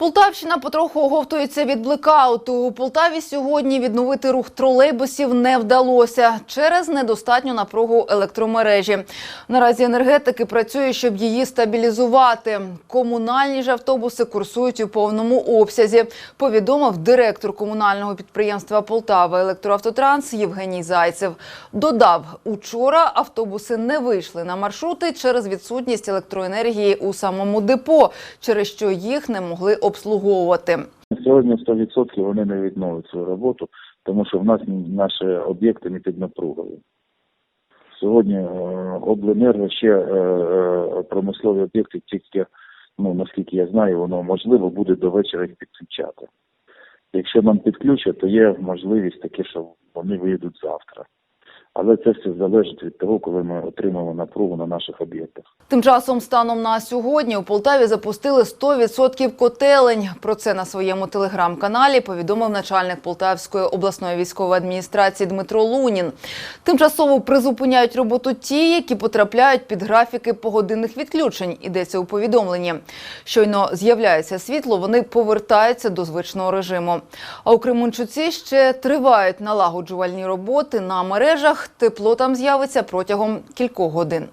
Полтавщина потроху оговтується від блекауту. У Полтаві сьогодні відновити рух тролейбусів не вдалося через недостатню напругу електромережі. Наразі енергетики працюють, щоб її стабілізувати. Комунальні ж автобуси курсують у повному обсязі. Повідомив директор комунального підприємства Полтава Електроавтотранс Євгеній Зайцев. Додав, учора автобуси не вийшли на маршрути через відсутність електроенергії у самому депо, через що їх не могли обслуговувати. Сьогодні 100% вони не відновлять свою роботу, тому що в нас наші об'єкти не під напругою. Сьогодні е, обленерго ще е, е, промислові об'єкти тільки, ну наскільки я знаю, воно можливо буде до вечора їх підключати. Якщо нам підключать, то є можливість таке, що вони вийдуть завтра. Але це все залежить від того, коли ми отримаємо напругу на наших об'єктах. Тим часом, станом на сьогодні, у Полтаві запустили 100% котелень. Про це на своєму телеграм-каналі повідомив начальник Полтавської обласної військової адміністрації Дмитро Лунін. Тимчасово призупиняють роботу ті, які потрапляють під графіки погодинних відключень. Йдеться у повідомленні. Щойно з'являється світло, вони повертаються до звичного режиму. А у Кременчуці ще тривають налагоджувальні роботи на мережах. Тепло там з'явиться протягом кількох годин.